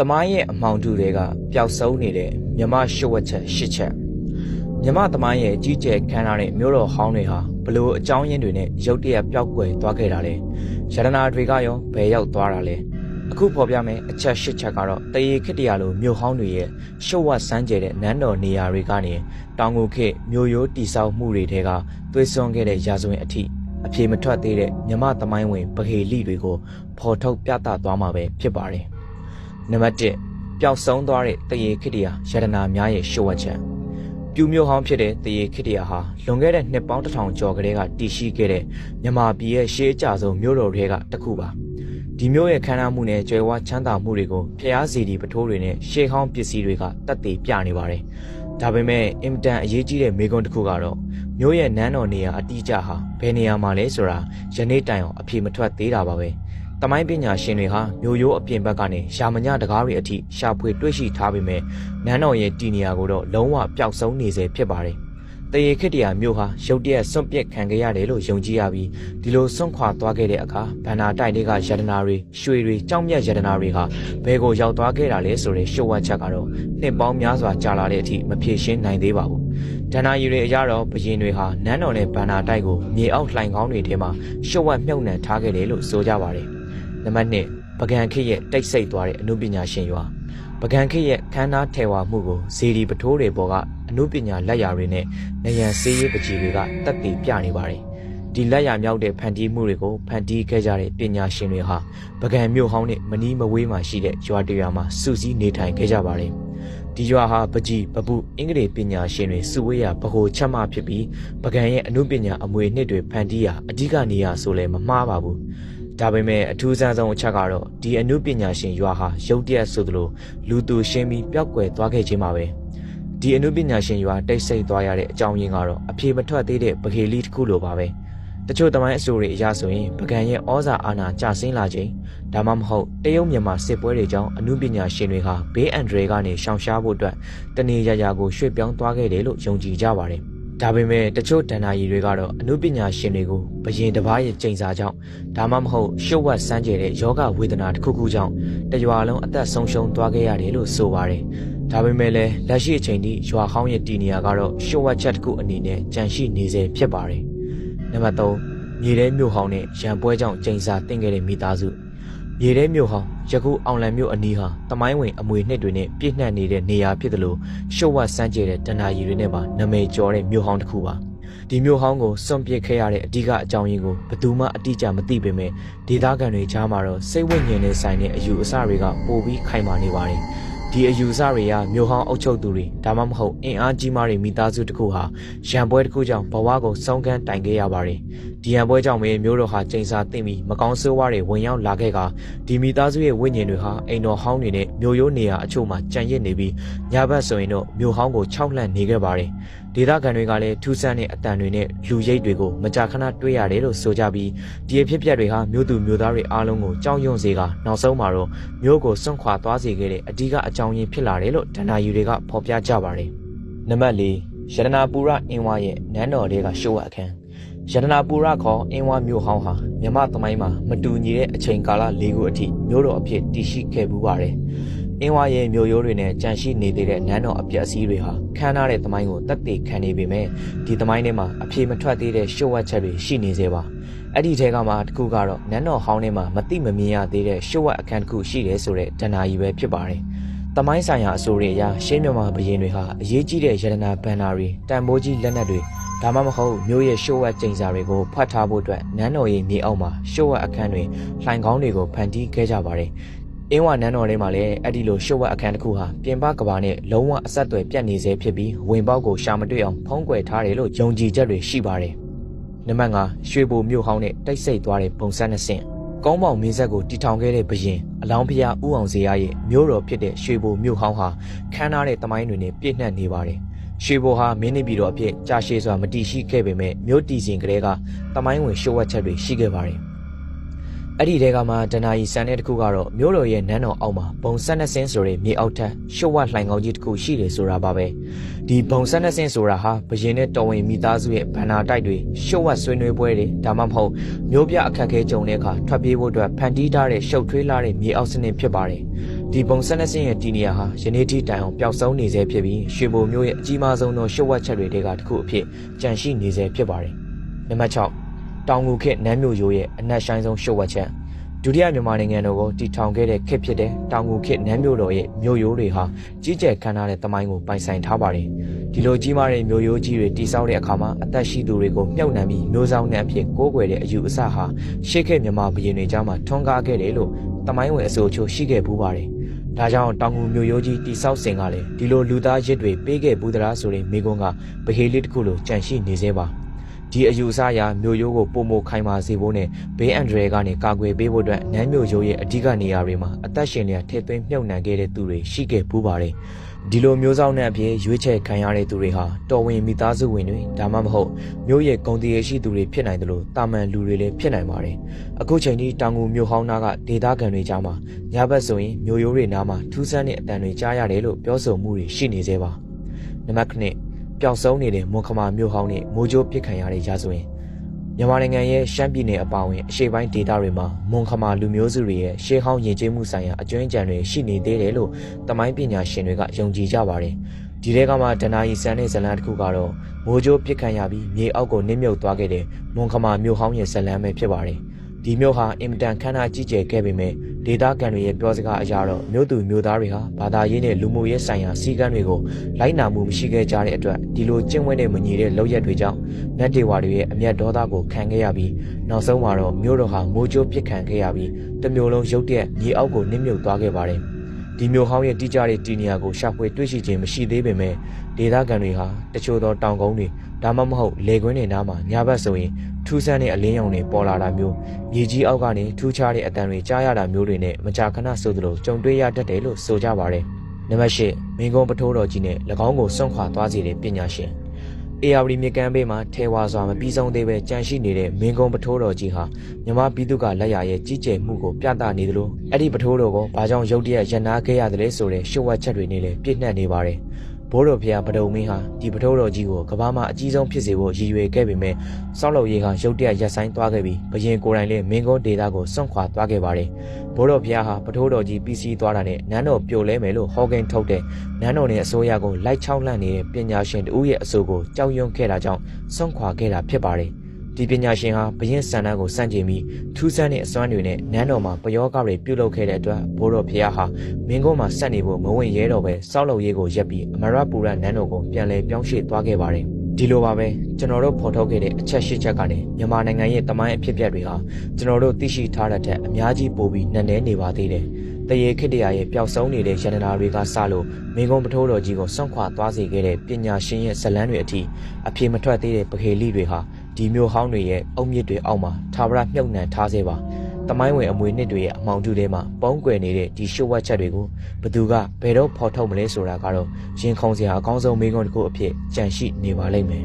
တမိုင်းရဲ့အမှောင်ထုတွေကပျောက်ဆုံးနေတဲ့မြမရှုပ်ဝက်ချက်ရှစ်ချက်မြမတမိုင်းရဲ့ကြီးကျယ်ခမ်းနားတဲ့မြို့တော်ဟောင်းတွေဟာဘလို့အကြောင်းရင်းတွေနဲ့ရုတ်တရက်ပျောက်ကွယ်သွားခဲ့တာလဲရတနာတွေကရောဘယ်ရောက်သွားတာလဲအခုဖော်ပြမယ်အချက်ရှစ်ချက်ကတော့တရေခစ်တရာလိုမြို့ဟောင်းတွေရဲ့ရှုပ်ဝက်စမ်းကျယ်တဲ့နန်းတော်နေရာတွေကနေတောင်ကိုခေတ်မြို့ရိုးတိဆောက်မှုတွေထဲကသွေးစွန်းခဲ့တဲ့ရာဇဝင်အထိအပြေမထွက်သေးတဲ့မြမတမိုင်းဝင်ပဟေလိတွေကိုဖော်ထုတ်ပြသသွားမှာပဲဖြစ်ပါတယ် နံပါတ်1ပျောက်ဆုံးသွားတဲ့တရေခစ်တရာရတနာများရဲ့ရှို့ဝှက်ချက်ပြူမျိုးဟောင်းဖြစ်တဲ့တရေခစ်တရာဟာလွန်ခဲ့တဲ့နှစ်ပေါင်းတစ်ထောင်ကျော်ကလေးကတည်ရှိခဲ့တဲ့မြန်မာပြည်ရဲ့ရှေးအကြဆုံးမြို့တော်တွေကတစ်ခုပါဒီမြို့ရဲ့ခမ်းနားမှုနဲ့ကြွယ်ဝချမ်းသာမှုတွေကိုဖျားစီဒီပထိုးတွေနဲ့ရှေးဟောင်းပစ္စည်းတွေကတက်တည်ပြနေပါတယ်ဒါပေမဲ့အင်မတန်အရေးကြီးတဲ့မေကွန်းတစ်ခုကတော့မြို့ရဲ့နန်းတော်နေရာအတိအကျဟာဘယ်နေရာမှာလဲဆိုတာယနေ့တိုင်အောင်အပြေမထွက်သေးတာပါပဲ တမိုင်းပညာရှင်တွေဟာမျိုးရိုးအပြင်ဘက်ကနေရှာမညတကားတွေအထိရှာဖွေတွေ့ရှိထားပေမဲ့နန်းတော်ရဲ့တည်နေရာကိုတော့လုံးဝပျောက်ဆုံးနေစေဖြစ်ပါတယ်။တရေခစ်တရာမျိုးဟာရုတ်တရက်စွန့်ပစ်ခံခဲ့ရတယ်လို့ယုံကြည်ရပြီးဒီလိုစွန့်ခွာသွားခဲ့တဲ့အခါဗန္နာတိုက်တွေကယတနာတွေရွှေတွေကြောက်မြတ်ယတနာတွေဟာဘယ်ကိုရောက်သွားခဲ့တာလဲဆိုတဲ့ရှုပ်ဝက်ချက်ကတော့နှစ်ပေါင်းများစွာကြာလာတဲ့အထိမဖြေရှင်းနိုင်သေးပါဘူး။ဒဏ္ဍာရီတွေအရတော့ဘရင်တွေဟာနန်းတော်နဲ့ဗန္နာတိုက်ကိုမြေအောက်လှိုင်ကောင်းတွေထဲမှာရှုပ်ဝက်မြုပ်နှံထားခဲ့တယ်လို့ဆိုကြပါတယ်။ နံပါတ်1ပကံခေတ်ရဲ့တိတ်ဆိတ်သွားတဲ့အမှုပညာရှင်ရွာပကံခေတ်ရဲ့ခန်းနာထဲဝါမှုကိုဇေဒီပထိုးတွေပေါ်ကအမှုပညာလက်ရာတွေနဲ့နယံစေးရေးပကြီးတွေကတက်တည်ပြနေပါတယ်ဒီလက်ရာမြောက်တဲ့ဖန်တီးမှုတွေကိုဖန်တီးခဲ့ကြတဲ့ပညာရှင်တွေဟာပကံမြို့ဟောင်းနဲ့မနီးမဝေးမှာရှိတဲ့ရွာတရွာမှာစုစည်းနေထိုင်ခဲ့ကြပါတယ်ဒီရွာဟာပကြီးပပုအင်္ဂလိပ်ပညာရှင်တွေစုဝေးရာဗဟိုချက်မှဖြစ်ပြီးပကံရဲ့အမှုပညာအမွေနှစ်တွေဖန်တီးရာအဓိကနေရာဆိုလည်းမမှားပါဘူး ဒါပေမဲ့အထူးဆန်းဆုံးအချက်ကတော့ဒီအမှုပညာရှင်ရွာဟာရုတ်တရက်ဆိုသလိုလူသူရှင်းပြီးပျောက်ကွယ်သွားခဲ့ခြင်းပါပဲဒီအမှုပညာရှင်ရွာတိတ်ဆိတ်သွားရတဲ့အကြောင်းရင်းကတော့အပြေမထွက်သေးတဲ့ပကေလီတစ်ခုလိုပါပဲတချို့တမိုင်းအဆိုတွေအရဆိုရင်ပကံရဲ့ဩဇာအာဏာကျဆင်းလာခြင်းဒါမှမဟုတ်တရုတ်မြန်မာစစ်ပွဲတွေကြောင့်အမှုပညာရှင်တွေဟာဘေးအန္တရာယ်ကနေရှောင်ရှားဖို့အတွက်တနေရရာကိုရွှေ့ပြောင်းသွားခဲ့တယ်လို့ယုံကြည်ကြပါတယ် ဒါပေမဲ့တချို့တန်နာရီတွေကတော့အမှုပညာရှင်တွေကိုဘယင်တစ်ပါးရဲ့ကြိမ်စာကြောင့်ဒါမှမဟုတ်ရှုပ်ဝက်စမ်းကြဲတဲ့ယောဂဝေဒနာတစ်ခုခုကြောင့်တရွာလုံးအသက်ဆုံးရှုံးသွားခဲ့ရတယ်လို့ဆိုပါတယ်။ဒါပေမဲ့လည်းလက်ရှိအချိန်ထိရွာဟောင်းရဲ့တည်နေရာကတော့ရှုပ်ဝက်ချက်တစ်ခုအနေနဲ့ကြန့်ရှိနေစေဖြစ်ပါတယ်။နံပါတ်3မြေထဲမြို့ဟောင်းနဲ့ရံပွဲကြောင့်ကြိမ်စာတင်ခဲ့တဲ့မိသားစု မြေထဲမြို့ဟောင်းယခုအောင်လံမြို့အနီးဟာတမိုင်းဝင်အမွေနှစ်တွေနဲ့ပြည့်နှက်နေတဲ့နေရာဖြစ်တယ်လို့ရှုပ်ဝက်စမ်းကြဲတဲ့တဏ္ဍာရီတွေနဲ့ပါနာမည်ကျော်တဲ့မြို့ဟောင်းတစ်ခုပါဒီမြို့ဟောင်းကိုစွန့်ပစ်ခဲ့ရတဲ့အဓိကအကြောင်းရင်းကိုဘယ်သူမှအတိအကျမသိပေမဲ့ဒေသခံတွေကြားမှာတော့စိတ်ဝိညာဉ်နဲ့ဆိုင်တဲ့အယူအဆတွေကပိုပြီးခိုင်မာနေပါတယ် ဒီအယူအဆတွေကမြို့ဟောင်းအုပ်ချုပ်သူတွေဒါမှမဟုတ်အင်အားကြီးမားတဲ့မိသားစုတစ်ခုဟာရံပွဲတစ်ခုကြောင့်ဘဝကိုဆုံးခန်းတိုင်ခဲ့ရပါတယ်ဒီရံပွဲကြောင့်ပဲမြို့တော်ဟာချိန်စာသိမ့်ပြီးမကောင်းဆိုးဝါးတွေဝင်ရောက်လာခဲ့ကဒီမိသားစုရဲ့ဝိညာဉ်တွေဟာအိမ်တော်ဟောင်းတွေနဲ့မြို့ရိုးနေရာအချို့မှာကြံရစ်နေပြီးညဘက်ဆိုရင်တော့မြို့ဟောင်းကိုခြောက်လှန့်နေခဲ့ပါတယ်ဒေသခံတွေကလည်းထူးဆန်းတဲ့အတန်တွေနဲ့လူရိတ်တွေကိုမကြာခဏတွေ့ရတယ်လို့ဆိုကြပြီးဒီအဖြစ်အပျက်တွေဟာမြို့သူမြို့သားတွေအားလုံးကိုကြောက်ရွံ့စေကနောက်ဆုံးမှာတော့မြို့ကိုစွန့်ခွာသွားစေခဲ့တဲ့အဓိကအကြောင်းရင်းဖြစ်လာတယ်လို့ဒဏ္ဍာယူတွေကဖော်ပြကြပါတယ်နံပါတ်၄ရတနာပူရအင်းဝါရဲ့နန်းတော်တွေကရှိုးဝအခန်းရတနာပူရခေါ်အင်းဝါမြို့ဟောင်းဟာမြမသမိုင်းမှာမတူညီတဲ့အချိန်ကာလ၄ခုအထိမြို့တော်အဖြစ်တည်ရှိခဲ့မှုပါတယ် အင်းဝါရဲ့မြို့ရိုးတွေနဲ့ကြန့်ရှိနေသေးတဲ့နန်းတော်အပြက်အစည်းတွေဟာခမ်းနားတဲ့သမိုင်းကိုတက်တည်ခံနေပေမဲ့ဒီသမိုင်းထဲမှာအပြေမထွက်သေးတဲ့ရှိုးဝက်ချက်တွေရှိနေသေးပါအဲ့ဒီထဲကမှတစ်ခုကတော့နန်းတော်ဟောင်းထဲမှာမတိမမြင်ရသေးတဲ့ရှိုးဝက်အခန်းတစ်ခုရှိတယ်ဆိုတဲ့ဒဏ္ဍာရီပဲဖြစ်ပါတယ်။တမိုင်းဆိုင်ရာအဆိုတွေအရရှင်းမြန်မာဘရင်တွေဟာအရေးကြီးတဲ့ရတနာဘန်နာတွေတန်ဖိုးကြီးလက်နက်တွေဒါမှမဟုတ်မျိုးရဲ့ရှိုးဝက်ကျိန်စာတွေကိုဖတ်ထားဖို့အတွက်နန်းတော်ရဲ့မြေအောက်မှာရှိုးဝက်အခန်းတွေလှိုင်ကောင်းတွေကိုဖန်တီးခဲ့ကြပါတယ်။ အင်းဝနန်းတော်ထဲမှာလည်းအဲ့ဒီလိုရှိုးဝက်အခန်းတစ်ခုဟာပြင်ပကဘာနဲ့လုံးဝအဆက်အသွယ်ပြတ်နေစေဖြစ်ပြီးဝင်ပေါက်ကိုရှာမတွေ့အောင်ဖုံးကွယ်ထားတယ်လို့ယုံကြည်ချက်တွေရှိပါတယ်။နံပါတ်5ရွှေဘိုမြို့ဟောင်းနဲ့တိတ်ဆိတ်သွားတဲ့ပုံစံနှစ်ဆင့်ကောင်းပေါင်မင်းဆက်ကိုတီထောင်ခဲ့တဲ့ဘရင်အလောင်းဖျားဥအောင်ဇေယျရဲ့မြို့တော်ဖြစ်တဲ့ရွှေဘိုမြို့ဟောင်းဟာခမ်းနားတဲ့တမိုင်းတွေနဲ့ပြည့်နှက်နေပါတယ်။ရွှေဘိုဟာမင်းနေပြည်တော်အဖြစ်ကြာရှည်စွာမတည်ရှိခဲ့ပေမဲ့မြို့တည်စဉ်ကတည်းကတမိုင်းဝင်ရှိုးဝက်ချက်တွေရှိခဲ့ပါတယ်။ အဲ့ဒီတဲကမှဒနာယီစံတဲ့တစ်ခုကတော့မြို့တော်ရဲ့နန်းတော်အောက်မှာဘုံဆက်နှစ်စင်းဆိုတဲ့မြေအောက်ထပ်ရှိုးဝက်လှိုင်ကောင်းကြီးတစ်ခုရှိတယ်ဆိုတာပါပဲ။ဒီဘုံဆက်နှစ်စင်းဆိုတာဟာဘရင်နဲ့တော်ဝင်မိသားစုရဲ့ဗန္နာတိုက်တွေရှိုးဝက်ဆွေးနွေးပွဲတွေဒါမှမဟုတ်မျိုးပြအခက်ခဲကြုံတဲ့အခါထွက်ပြေးဖို့အတွက်ဖန်တီးထားတဲ့ရှုပ်ထွေးလာတဲ့မြေအောက်စနစ်ဖြစ်ပါတယ်။ဒီပုံဆက်လက်စင်းရဲ့တီနီယာဟာယနေ့ထိတိုင်အောင်ပျောက်ဆုံးနေဆဲဖြစ်ပြီးရွှေဘိုမျိုးရဲ့အကြီးမားဆုံးသောရှုပ်ဝက်ချက်တွေတဲကတစ်ခုအဖြစ်ကြန့်ရှိနေဆဲဖြစ်ပါတယ်။နံပါတ်6 တောင်ငူခေတ်နန်းမြို့ရိုးရဲ့အနက်ရှိုင်းဆုံးရှုပ်ဝက်ချက်ဒုတိယမြန်မာနိုင်ငံတော်ကိုတည်ထောင်ခဲ့တဲ့ခေတ်ဖြစ်တဲ့တောင်ငူခေတ်နန်းမြို့တော်ရဲ့မြို့ရိုးတွေဟာကြီးကျယ်ခမ်းနားတဲ့တမိုင်းကိုပိုင်ဆိုင်ထားပါတယ်။ဒီလိုကြီးမားတဲ့မြို့ရိုးကြီးတွေတည်ဆောက်တဲ့အခါမှာအသက်ရှိသူတွေကိုမြှုပ်နှံပြီးမျိုးဆောင်နှံအဖြစ်ကိုးကွယ်တဲ့အယူအဆဟာရှေ့ခေတ်မြန်မာဘုရင်တွေကြားမှာထွန်းကားခဲ့တယ်လို့တမိုင်းဝင်အဆိုအချို့ရှိခဲ့ပူးပါတယ်။ဒါကြောင့်တောင်ငူမြို့ရိုးကြီးတိဆောက်စဉ်ကလည်းဒီလိုလူသားရစ်တွေပေးခဲ့ဘူးသလားဆိုတဲ့မိကွန်းကဗဟေလေးတစ်ခုလိုကြန့်ရှိနေသေးပါ ဒီအယူအဆအရမြို့ရိုးကိုပုံမခိုင်မာစေဖို့နဲ့ဘေးအန္တရာယ်ကနေကာကွယ်ပေးဖို့အတွက်နန်းမြို့ရိုးရဲ့အဓိကနေရာတွေမှာအသက်ရှင်လျက်ထည့်သွင်းမြုပ်နှံခဲ့တဲ့သူတွေရှိခဲ့ပူးပါတယ်ဒီလိုမျိုးဆောင်တဲ့အဖြစ်ရွေးချယ်ခံရတဲ့သူတွေဟာတော်ဝင်မိသားစုဝင်တွေဒါမှမဟုတ်မြို့ရဲ့ဂုံတည်ရရှိသူတွေဖြစ်နိုင်တယ်လို့တာမန်လူတွေလည်းဖြစ်နိုင်ပါတယ်အခုချိန်ထိတောင်ငူမြို့ဟောင်းနာကဒေသခံတွေကြားမှာညဘက်ဆိုရင်မြို့ရိုးတွေနားမှာထူးဆန်းတဲ့အတန်တွေကြားရတယ်လို့ပြောဆိုမှုတွေရှိနေသေးပါနံပါတ်9 ပျောက်ဆုံးနေတဲ့မွန်ခမာမြို့ဟောင်းနဲ့မိုးကြိုးပစ်ခံရတဲ့ရာဇဝင်မြန်မာနိုင်ငံရဲ့ရှမ်းပြည်နယ်အပါအဝင်အရှေ့ပိုင်းဒေသတွေမှာမွန်ခမာလူမျိုးစုတွေရဲ့ရှေးဟောင်းယဉ်ကျေးမှုဆိုင်ရာအကျွမ်းအကြံတွေရှိနေသေးတယ်လို့တမိုင်းပညာရှင်တွေကယုံကြည်ကြပါတယ်။ဒီထဲကမှဒနာယီဆန်တဲ့ဇလန်တစ်ခုကတော့မိုးကြိုးပစ်ခံရပြီးမြေအောက်ကိုနစ်မြုပ်သွားခဲ့တဲ့မွန်ခမာမြို့ဟောင်းရဲ့ဇလန်ပဲဖြစ်ပါတယ်။ ဒီမြို့ဟာအင်မတန်ခမ်းနားကြီးကျယ်ခဲ့ပေမဲ့ဒေသခံတွေရဲ့ပြောစကားအရတော့မြို့သူမြို့သားတွေဟာဘာသာရေးနဲ့လူမှုရေးဆိုင်ရာစည်းကမ်းတွေကိုလိုက်နာမှုမရှိခဲ့ကြတဲ့အတွက်ဒီလိုကျင့်ဝတ်တဲ့မညီတဲ့လောက်ရက်တွေကြောင့်နတ်ဒေဝါတွေရဲ့အမျက်ဒေါသကိုခံခဲ့ရပြီးနောက်ဆုံးမှာတော့မြို့တော်ဟာမိုးကြိုးပစ်ခံခဲ့ရပြီးတမျိုးလုံးရုတ်တရက်မြေအောက်ကိုနစ်မြုပ်သွားခဲ့ပါတယ်ဒီမျိုးဟောင်းရဲ့တိကျတဲ့တီနီယာကိုရှာဖွေတွေ့ရှိခြင်းမရှိသေးပေမဲ့ဒေသခံတွေဟာတချို့သောတောင်ကုန်းတွေဒါမှမဟုတ်လေကွင်းတွေနားမှာညဘက်ဆိုရင် ထူးဆန်းတဲ့အလင်းရောင်တွေပေါ်လာတာမျိုးမြေကြီးအောက်ကနေထူးခြားတဲ့အတန်တွေကြားရတာမျိုးတွေနဲ့မကြာခဏဆိုသလိုကြုံတွေ့ရတတ်တယ်လို့ဆိုကြပါတယ်။နံပါတ်၈မင်းကုန်းပထိုးတော်ကြီးနဲ့၎င်းကိုစွန့်ခွာသွားစေတဲ့ပညာရှင်။ AR မြကမ်းဘေးမှာထဲဝါစွာမပြီးဆုံးသေးပဲကြန့်ရှိနေတဲ့မင်းကုန်းပထိုးတော်ကြီးဟာမြမပြည်သူကလက်ရရဲ့ကြီးကျယ်မှုကိုပြသနေသလိုအဲ့ဒီပထိုးတော်ကိုဘာကြောင့်ရုတ်တရက်ရန်နာခဲ့ရတယ်လဲဆိုတဲ့ရှုပ်ဝက်ချက်တွေနဲ့လည်းပြည့်နှက်နေပါတယ်။ ဘိုးတော်ဖျားပဒုံမင်းဟာဒီပထိုးတော်ကြီးကိုကဘာမှအကြီးဆုံးဖြစ်စေဖို့ရည်ရွယ်ခဲ့ပေမဲ့စောက်လုပ်ရေးကရုတ်တရက်ရက်ဆိုင်သွားခဲ့ပြီးဘရင်ကိုယ်တိုင်လည်းမင်းကုန်းဒေတာကိုစွန့်ခွာသွားခဲ့ပါတယ်။ဘိုးတော်ဖျားဟာပထိုးတော်ကြီးပြီးစီးသွားတာနဲ့နန်းတော်ပြိုလဲမယ်လို့ဟောကိန်းထုတ်တဲ့နန်းတော်နဲ့အစိုးရကိုလိုက်ချောင်းလှန့်နေတဲ့ပညာရှင်တဦးရဲ့အဆိုကိုကြောက်ရွံ့ခဲ့တာကြောင့်စွန့်ခွာခဲ့တာဖြစ်ပါတယ်။ ဒီပညာရှင်ဟာဘရင်ဆန္ဒကိုစန့်ကျင်ပြီးထူးဆန်းတဲ့အစွမ်းတွေနဲ့နန်းတော်မှာပယောဂတွေပြုလုပ်ခဲ့တဲ့အတွက်ဘိုးတော်ဖျားဟာမင်းကုန်းမှာဆက်နေဖို့မဝင်ရဲတော့ပဲစောက်လုပ်ရေးကိုရက်ပြီးအမရပူရနန်းတော်ကိုပြန်လည်ပြောင်းရွှေ့သွားခဲ့ပါတယ်ဒီလိုပါပဲကျွန်တော်တို့ဖော်ထုတ်ခဲ့တဲ့အချက်ရှစ်ချက်ကနေမြန်မာနိုင်ငံရဲ့တမိုင်းအဖြစ်အပျက်တွေဟာကျွန်တော်တို့သိရှိထားတဲ့ထက်အများကြီးပိုပြီးနက်နဲနေပါသေးတယ်။တရေခေတ္တရာရဲ့ပျောက်ဆုံးနေတဲ့ရတနာတွေကစလို့မင်းကုန်းပထိုးတော်ကြီးကိုစွန့်ခွာသွားစေခဲ့တဲ့ပညာရှင်ရဲ့ဇလန်းတွေအထိအပြေမထွက်သေးတဲ့ပခေလိတွေဟာ ဒီမျိုးဟောင်းတွေရဲ့အုံမြစ်တွေအောက်မှာသာဝရမြုပ်နှံထားစေပါတမိုင်းဝင်အမွေနှစ်တွေရဲ့အမောင်တူထဲမှာပုံကွယ်နေတဲ့ဒီရှုပ်ဝက်ချက်တွေကိုဘသူကဘယ်တော့ဖော်ထုတ်မလဲဆိုတာကတော့ရင်ခုန်စရာအကောင်းဆုံးမိကုံးတစ်ခုအဖြစ်ကြန့်ရှိနေပါလိမ့်မယ်